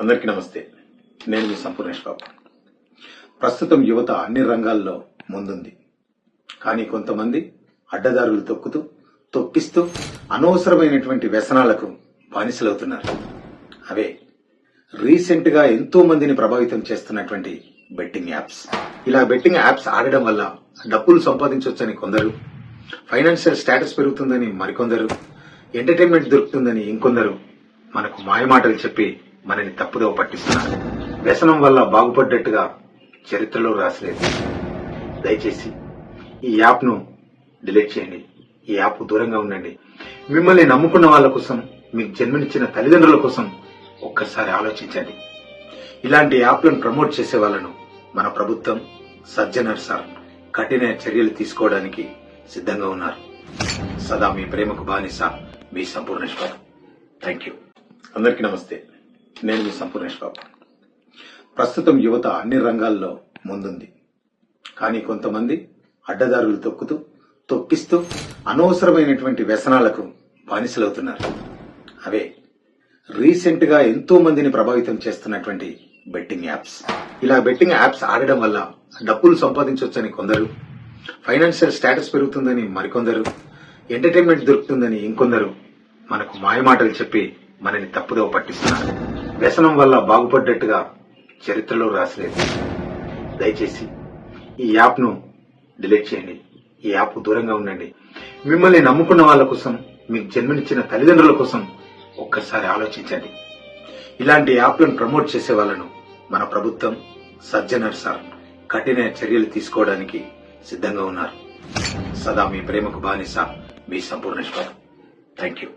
అందరికీ నమస్తే. నేను మీ సంపూర్ణేష్ బాబు. ప్రస్తుతం యువత అన్ని రంగాల్లో ముందుంది. కానీ కొంతమంది అడ్డదారులు తొక్కుతూ తొక్కిస్తూ అనవసరమైనటువంటి వ్యసనాలకు బానిసలవుతున్నారు. అవే రీసెంట్గా ఎంతో మందిని ప్రభావితం చేస్తున్నటువంటి బెట్టింగ్ యాప్స్. ఇలా బెట్టింగ్ యాప్స్ ఆడడం వల్ల డబ్బులు సంపాదించవచ్చని కొందరు ఫైనాన్షియల్ స్టేటస్ పెరుగుతుందని మరికొందరు ఎంటర్టైన్మెంట్ దొరుకుతుందని ఇంకొందరు మనకు మాయమాటలు చెప్పి మనని తప్పుదోవ పట్టిస్తున్నారు. వ్యసనం వల్ల బాగుపడ్డట్టుగా చరిత్రలో రాసలేదు. దయచేసి ఈ యాప్ను డిలీట్ చేయండి. ఈ యాప్ దూరంగా ఉండండి. మిమ్మల్ని నమ్ముకున్న వాళ్ళ కోసం మీకు జన్మనిచ్చిన తల్లిదండ్రుల కోసం ఒక్కసారి ఆలోచించండి. ఇలాంటి యాప్లను ప్రమోట్ చేసే వాళ్ళను మన ప్రభుత్వం సజ్జనర్ సార్ కఠిన చర్యలు తీసుకోవడానికి సిద్ధంగా ఉన్నారు. సదా మీ ప్రేమకు బానిస మీ సంపూర్ణేశ్వర్ థ్యాంక్ యూ అందరికీ నమస్తే. నేను మీ సంపూర్ణేష్ బాబు ప్రస్తుతం యువత అన్ని రంగాల్లో ముందుంది. కానీ కొంతమంది అడ్డదారులు తొక్కుతూ తొక్కిస్తూ అనవసరమైనటువంటి వ్యసనాలకు బానిసలవుతున్నారు. అవే రీసెంట్గా ఎంతో మందిని ప్రభావితం చేస్తున్నటువంటి బెట్టింగ్ యాప్స్. ఇలా బెట్టింగ్ యాప్స్ ఆడడం వల్ల డబ్బులు సంపాదించవచ్చని కొందరు ఫైనాన్షియల్ స్టేటస్ పెరుగుతుందని మరికొందరు ఎంటర్టైన్మెంట్ దొరుకుతుందని ఇంకొందరు మనకు మాయమాటలు చెప్పి మనని తప్పుదోవ పట్టిస్తున్నారు. వ్యసనం వల్ల బాగుపడ్డట్టుగా చరిత్రలో రాసలేదు దయచేసి ఈ యాప్ను డిలీట్ చేయండి. ఈ యాప్ దూరంగా ఉండండి. మిమ్మల్ని నమ్ముకున్న వాళ్ళ కోసం మీకు జన్మనిచ్చిన తల్లిదండ్రుల కోసం ఒక్కసారి ఆలోచించండి. ఇలాంటి యాప్లను ప్రమోట్ చేసే వాళ్ళను మన ప్రభుత్వం సజ్జనర్ సార్ కఠిన చర్యలు తీసుకోవడానికి సిద్ధంగా ఉన్నారు. సదా మీ ప్రేమకు బానిస మీ సంపూర్ణేశ్వర్ థ్యాంక్ యూ